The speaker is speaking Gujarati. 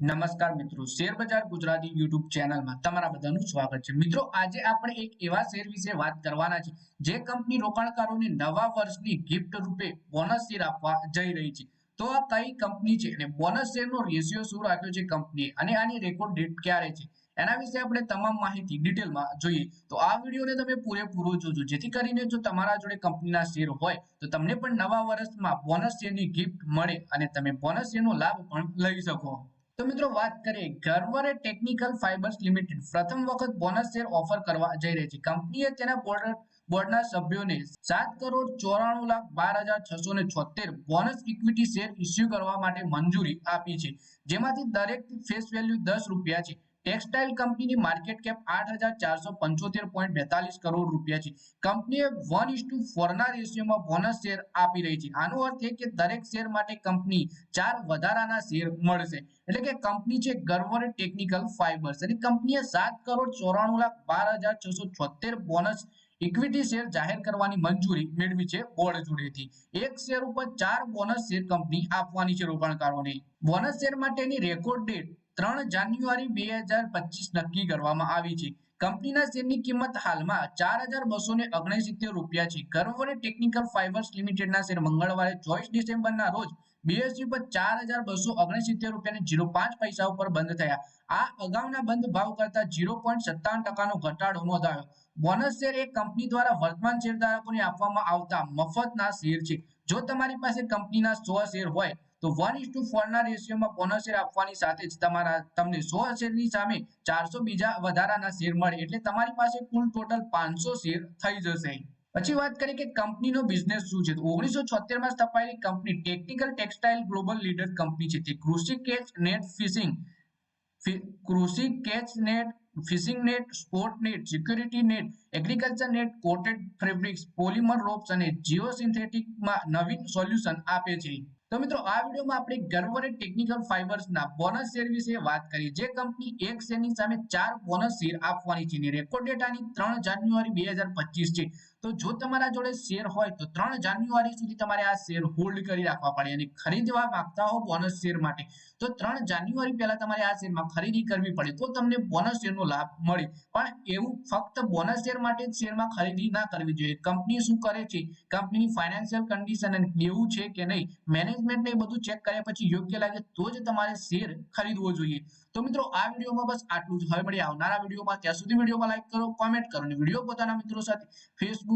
નમસ્કાર મિત્રો, શેર બજાર ગુજરાતી યુટ્યુબ ચેનલમાં તમારા બધાનું સ્વાગત છે. મિત્રો, આજે આપણે એક એવા શેર વિશે વાત કરવાના છે, જે કંપની રોકાણકારોને નવા વર્ષની ગિફ્ટ રૂપે બોનસ શેર આપવા જઈ રહી છે. તો આ કઈ કંપની છે? અને બોનસ શેરનો રેશિયો શું રાખ્યો છે કંપનીએ? અને આની રેકોર્ડ ડેટ ક્યારે છે? એના વિશે આપણે તમામ માહિતી ડિટેલમાં જોઈએ. તો આ વિડીયોને તમે પૂરેપૂરો જોજો. જેથી કરીને જો તમારા જોડે કંપનીના શેર હોય, તો તમને પણ નવા વર્ષમાં બોનસ શેરની ગિફ્ટ મળે અને તમે બોનસ શેરનો લાભ પણ લઈ શકો. તો મિત્રો વાત કરીએ ગર્વરે ટેકનિકલ ફાઇબર્સ લિમિટેડ. પ્રથમ વખત બોનસ શેર ઓફર કરવા જઈ રહી છે. કંપનીએ તેના બોર્ડ, બોર્ડના સભ્યોને સાત કરોડ ચોરાણું લાખ બાર હજાર છસો ને છોતેર બોનસ ઇક્વિટી શેર ઇસ્યુ કરવા માટે મંજૂરી આપી છે. જેમાંથી દરેક ફેસ વેલ્યુ દસ રૂપિયા છે. ટેક્સટાઇલ કંપનીની માર્કેટ કેપ આઠ હજાર ચારસો પંચોતેર પોઈન્ટ બેતાલીસ કરોડ રૂપિયા છે. કંપનીએ વન ઇસ ટુ ફોરના રેશિયોમાં બોનસ શેર આપી રહી છે. આનો અર્થ એ કે દરેક શેર માટે કંપની ચાર વધારાના શેર મળશે. એટલે કે કંપની છે ગર્વર ટેકનિકલ ફાઇબર્સ અને કંપનીએ સાત કરોડ ચોરાણું લાખ બાર હજાર છસો છોતેર બોનસ ઇક્વિટી શેર જાહેર કરવાની મંજૂરી મેળવી છે બોર્ડ જોડેથી. એક શેર ઉપર ચાર બોનસ શેર કંપની આપવાની છે રોકાણકારોને. બોનસ શેર માટેની રેકોર્ડ ડેટ ત્રણ જાન્યુઆરી બે હજાર પચીસ નક્કી કરવામાં આવી છે. કંપનીના શેરની કિંમત હાલમાં ચાર હજાર બસો ને ઓગણસિત્તેર રૂપિયા છે. ગર્વરે ટેકનિકલ ફાઇબર્સ લિમિટેડના શેર મંગળવારે ચોવીસ ડિસેમ્બરના રોજ બીએસસી પર ચાર હજાર બસો ઓગણસિત્તેર રૂપિયા જીરો પાંચ પૈસા ઉપર બંધ થયા. આ અગાઉના બંધ ભાવ કરતા જીરો પોઈન્ટ સત્તાવન ટકાનો ઘટાડો નોંધાયો. બોનસ શેર એ કંપની દ્વારા વર્તમાન શેરધારકોને આપવામાં આવતા મફતના શેર છે. જો તમારી પાસે કંપનીના સો શેર હોય તો વન ઇસ રેશિયોમાં બોનસ શેર આપવાની સાથે જ તમારા, તમને સો શેરની સામે ચારસો બીજા વધારાના શેર મળે એટલે તમારી પાસે કુલ ટોટલ પાંચસો શેર થઈ જશે. પછી વાત કરીએ કે કંપનીનો બિઝનેસ શું છે? ઓગણીસો છોતેરમાં સ્થપાયેલી company technical textile global leader company છે. તે કૃષિ કેચ નેટ ફિશિંગ કૃષિ catch net fishing net sport net security net agriculture net coated fabrics polymer ropes અને જીઓ સિન્થેટિકમાં નવીન સોલ્યુશન આપે છે. તો મિત્રો, આ વિડીયોમાં આપણે ગર્વરે ટેકનિકલ ફાઇબર્સના બોનસ શેર વિશે વાત કરી જે કંપની એક શેરની સામે ચાર બોનસ શેર આપવાની છે. રેકોર્ડ ડેટાની ત્રણ જાન્યુઆરી બે છે. તો જો તમારા જોડે શેર હોય તો ત્રણ જાન્યુઆરી સુધી તમારે આ શેર હોલ્ડ કરી રાખવા પડે અને ખરીદવા માંગતા હો બોનસ શેર માટે. તો ત્રણ જાન્યુઆરી પહેલા તમારે આ શેરમાં ખરીદી કરવી પડે તો તમને બોનસ શેરનો લાભ મળે. પણ એવું ફક્ત બોનસ શેર માટે જ શેરમાં ખરીદી ના કરવી જોઈએ. કંપની શું કરે છે? કંપનીની ફાઇનાન્શિયલ કન્ડિશન અને દેવું છે કે નહીં? મેનેજમેન્ટને એ બધું ચેક કર્યા પછી યોગ્ય લાગે તો જ તમારે શેર ખરીદવો જોઈએ. તો મિત્રો, આ વિડીયોમાં બસ આટલું જ. હવે મળી આવનારા વિડીયોમાં. ત્યાં સુધી વિડીયોમાં લાઈક કરો કોમેન્ટ કરો અને વીડિયો પોતાના મિત્રો સાથે ફેસબુક